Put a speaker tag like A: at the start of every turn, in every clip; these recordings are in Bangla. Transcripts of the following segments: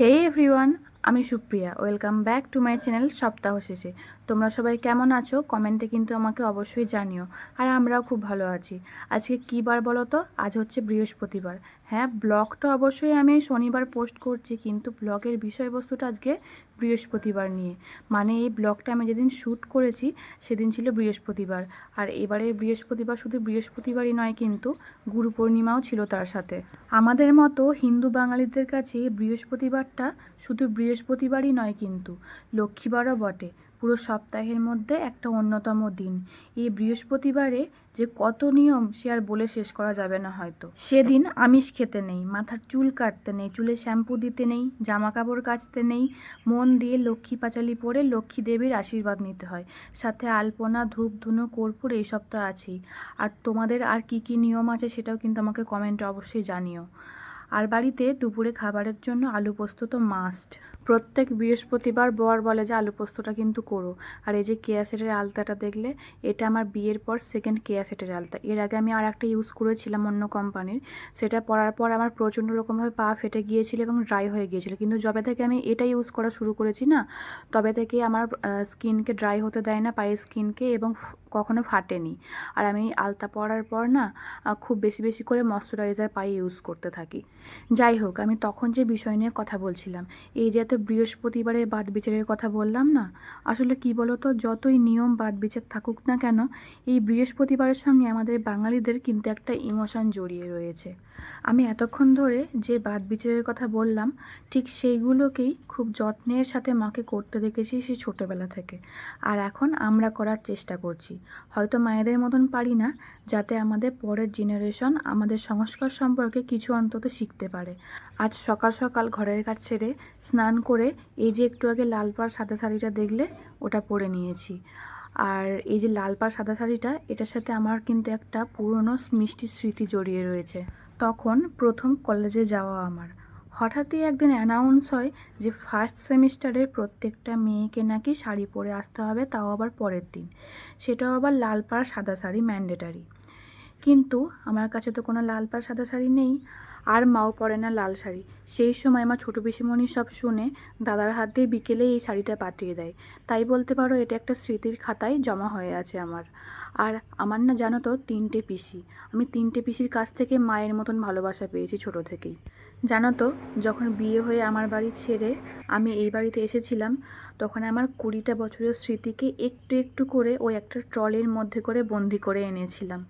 A: হে এভরিওয়ান আমি Supriya. Welcome back to my channel সপ্তাহ শেষে। তোমরা সবাই কেমন আছো? কমেন্টে কিন্তু আমাকে অবশ্যই জানিও। আর আমরাও খুব ভালো আছি। আজকে কী বার বলো তো আজ হচ্ছে বৃহস্পতিবার। হ্যাঁ ব্লগটা অবশ্যই আমি শনিবার পোস্ট করছি, কিন্তু ব্লগের বিষয়বস্তুটা আজকে বৃহস্পতিবার নিয়ে। মানে এই ব্লগটা আমি যেদিন শ্যুট করেছি, সেদিন ছিল বৃহস্পতিবার। আর এবারের বৃহস্পতিবার শুধু বৃহস্পতিবারই নয় কিন্তু গুরু পূর্ণিমাও ছিল তার সাথে। আমাদের মতো হিন্দু বাঙালিদের কাছে বৃহস্পতিবারটা শুধু বৃহস্পতিবারই নয় কিন্তু, লক্ষ্মীবারও বটে। পুরো সপ্তাহের মধ্যে একটা অন্যতম দিন। এই বৃহস্পতিবারে যে কত নিয়ম, সে আর বলে শেষ করা যাবে না হয়তো। সেদিন আমিষ খেতে নেই, মাথার চুল কাটতে নেই, চুলে শ্যাম্পু দিতে নেই জামা কাপড় কাচতে নেই, মন দিয়ে লক্ষ্মী পাঁচালি পরে লক্ষ্মী দেবীর আশীর্বাদ নিতে হয়। সাথে আলপনা ধূপ ধুনো কর্পূর এইসব তো আছেই। আর তোমাদের আর কি কি নিয়ম আছে সেটাও কিন্তু আমাকে কমেন্টে অবশ্যই জানিও। আর বাড়িতে দুপুরে খাবারের জন্য আলু পোস্ত তো মাস্ট প্রত্যেক বৃহস্পতিবার বর বলে যে আলু পোস্তটা কিন্তু করো। আর এই যে কেয়া সেটের আলতাটা দেখলে, এটা আমার বিয়ের পর সেকেন্ড কেয়া সেটের আলতা। এর আগে আমি আর একটা ইউজ করেছিলাম অন্য কোম্পানির সেটা পরার পর আমার প্রচণ্ড রকমভাবে পা ফেটে গিয়েছিল এবং ড্রাই হয়ে গিয়েছিল। কিন্তু যবে থেকে আমি এটা ইউজ করা শুরু করেছি না, তবে থেকে আমার স্কিনকে ড্রাই হতে দেয় না, পায়ের স্কিনকে এবং কখনো ফাটেনি। আর আমি আলতা পরার পর না খুব বেশি বেশি করে ময়শ্চারাইজার পায়ে ইউজ করতে থাকি। যাই হোক, আমি তখন যে বিষয় নিয়ে কথা বলছিলাম, এই যে এত বৃহস্পতিবারের বাদ বিচারের কথা বললাম না, আসলে কি বলতো, যতই নিয়ম বাদ বিচার থাকুক না কেন, এই বৃহস্পতিবারের সঙ্গে আমাদের বাঙালিদের কিন্তু একটা ইমোশন জড়িয়ে রয়েছে। আমি এতক্ষণ ধরে যে বাদ বিচারের কথা বললাম, ঠিক সেইগুলোকেই খুব যত্নের সাথে মাকে করতে দেখেছি সেই ছোটোবেলা থেকে। আর এখন আমরা করার চেষ্টা করছি। হয়তো মায়েদের মতন পারি না, যাতে আমাদের পরের জেনারেশন আমাদের সংস্কার সম্পর্কে কিছু অন্তত শিখতে পারে। আজ সকাল সকাল ঘরের কাজ ছেড়ে স্নান করে এই যে একটু আগে লাল পাড় সাদা শাড়িটা দেখলে, ওটা পরে নিয়েছি। আর এই যে লাল পাড় সাদা শাড়িটা, এটার সাথে আমার কিন্তু একটা পুরনো মিষ্টি স্মৃতি জড়িয়ে রয়েছে। তখন প্রথম কলেজে যাওয়া আমার। হঠাৎই একদিন অ্যানাউন্স হয় যে ফার্স্ট সেমিস্টারের প্রত্যেকটা মেয়েকে নাকি শাড়ি পরে আসতে হবে, তাও আবার পরের দিন। সেটাও আবার লাল পাড় সাদা শাড়ি ম্যান্ডেটারি কিন্তু আমার কাছে তো কোনো লাল পাড় সাদা শাড়ি নেই। আর মাও পরে না লাল শাড়ি। সেই সময় আমার ছোটো পিসিমণি সব শুনে দাদার হাত দিয়ে বিকেলে এই শাড়িটা পাঠিয়ে দেয়। তাই বলতে পারো, এটা একটা স্মৃতির খাতায় জমা হয়ে আছে আমার। আর আমার না জানো তো, তিনটে পিসি। আমি তিনটে পিসির কাছ থেকে মায়ের মতন ভালোবাসা পেয়েছি ছোটো থেকেই। জানো তো, যখন বিয়ে হয়ে আমার বাড়ি ছেড়ে আমি এই বাড়িতে এসেছিলাম, তখন আমার কুড়িটা বছরের স্মৃতিকে একটু একটু করে ওই একটা ট্রলের মধ্যে করে বন্দি করে এনেছিলাম।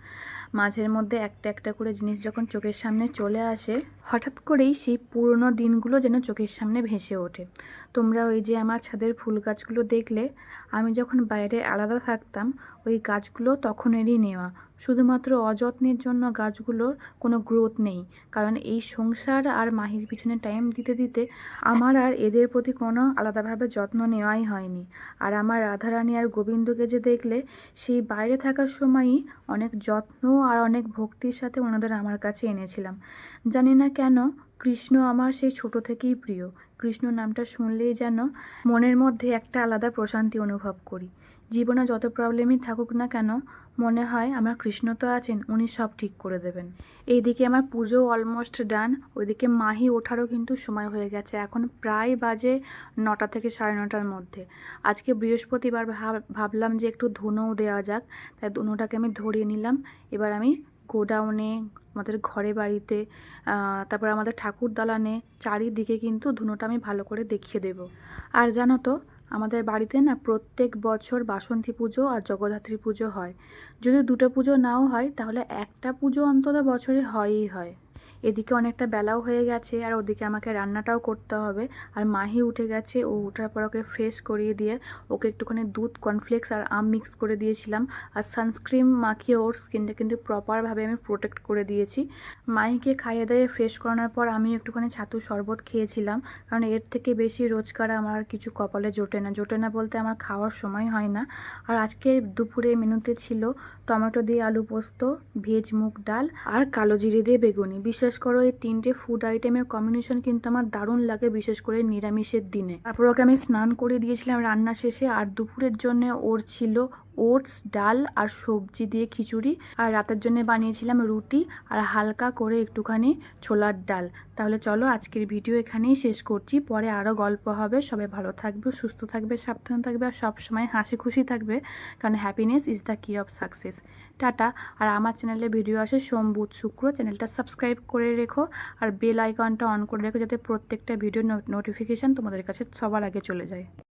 A: মাঝের মধ্যে একটা একটা করে জিনিস যখন চোখের সামনে চলে আসে, হঠাৎ করেই সেই পুরনো দিনগুলো যেন চোখের সামনে ভেসে ওঠে। তোমরা ওই যে আমার ছাদের ফুল গাছগুলো দেখলে, আমি যখন বাইরে আলাদা থাকতাম ওই গাছগুলো তখনেরই নেওয়া। শুধুমাত্র অযত্নের জন্য গাছগুলোর কোনো গ্রোথ নেই, কারণ এই সংসার আর মাহির পিছনে টাইম দিতে দিতে আমার আর এদের প্রতি কোনো আলাদাভাবে যত্ন নেওয়াই হয়নি। আর আমার রাধারানী আর গোবিন্দকে যে দেখলে, সেই বাইরে থাকার সময়ই অনেক যত্ন আর অনেক ভক্তির সাথে ওনাদের আমার কাছে এনেছিলাম। জানি না কেন, কৃষ্ণ আমার সেই ছোট থেকেই প্রিয়। কৃষ্ণ নামটা শুনলেই যেন মনের মধ্যে একটা আলাদা প্রশান্তি অনুভব করি। জীবনে যত প্রবলেমই থাকুক না কেন, মনে হয় আমার কৃষ্ণ তো আছেন, উনি সব ঠিক করে দেবেন। এইদিকে আমার পুজো অলমোস্ট ডান ওইদিকে মাহি ওঠারও কিন্তু সময় হয়ে গেছে। এখন প্রায় বাজে নটা থেকে সাড়ে নটার মধ্যে। আজকে বৃহস্পতিবার ভাব- ভাবলাম যে একটু ধুনোও দেওয়া যাক, তাই ধুনোটাকে আমি ধরিয়ে নিলাম। এবার আমি গোডাউনে, আমাদের ঘরে বাড়িতে তারপর আমাদের ঠাকুর দালানে চারিদিকে কিন্তু ধুনোটা আমি ভালো করে দেখিয়ে দেব। আর জানো তো আমাদের বাড়িতে না প্রত্যেক বছর বাসন্তী পুজো আর জগদ্ধাত্রী পুজো হয়। যদি দুটো পুজো নাও হয়, তাহলে একটা পুজো অন্তত বছরে হয়ই হয়। এদিকে অনেকটা বেলাও হয়ে গেছে আর ওদিকে আমাকে রান্নাটাও করতে হবে। আর মাহি উঠে গেছে, ও ওঠার পর ওকে ফ্রেশ করিয়ে দিয়ে ওকে একটুখানি দুধ কর্নফ্লেক্স আর আম মিক্স করে দিয়েছিলাম। আর সানস্ক্রিন মাখিয়ে ওর স্কিনটা কিন্তু প্রপারভাবে আমি প্রোটেক্ট করে দিয়েছি। মাহিকে খাইয়ে দিয়ে ফ্রেশ করানোর পর আমি একটুখানি ছাতু শরবত খেয়েছিলাম। কারণ এর থেকে বেশি রোজকার আমার আর কিছু কপালে জোটে না। জোটে না বলতে আমার খাওয়ার সময় হয় না। আর আজকে দুপুরে মেনুতে ছিল টমেটো দিয়ে আলু পোস্ত, ভেজ মুগ ডাল আর কালো জিরে দিয়ে বেগুনি। বিশেষ করো এই তিনটে ফুড আইটেমের কম্বিনেশন কিন্তু আমার দারুণ লাগে, বিশেষ করে নিরামিষের দিনে। তারপর ওকে আমি স্নান করে দিয়েছিলাম রান্না শেষে, আর দুপুরের জন্য ওর ছিল ওটস, ডাল আর সবজি দিয়ে খিচুড়ি। আর রাতের জন্য বানিয়েছিলাম রুটি আর হালকা করে একটুখানি ছোলার ডাল। তাহলে চলো আজকের ভিডিও এখানেই শেষ করছি। পরে আরও গল্প হবে। সবাই ভালো থাকবে, সুস্থ থাকবে, সাবধান থাকবে আর সব সময় হাসি খুশি থাকবে। কারণ happiness is the key of success tata. আর আমার চ্যানেলে ভিডিও আসে সোম, বুধ, শুক্র। চ্যানেলটা সাবস্ক্রাইব করে রেখো। আর বেল আইকনটা অন করে রেখো যাতে প্রত্যেকটা ভিডিও নোটিফিকেশান তোমাদের কাছে সবার আগে চলে যায়।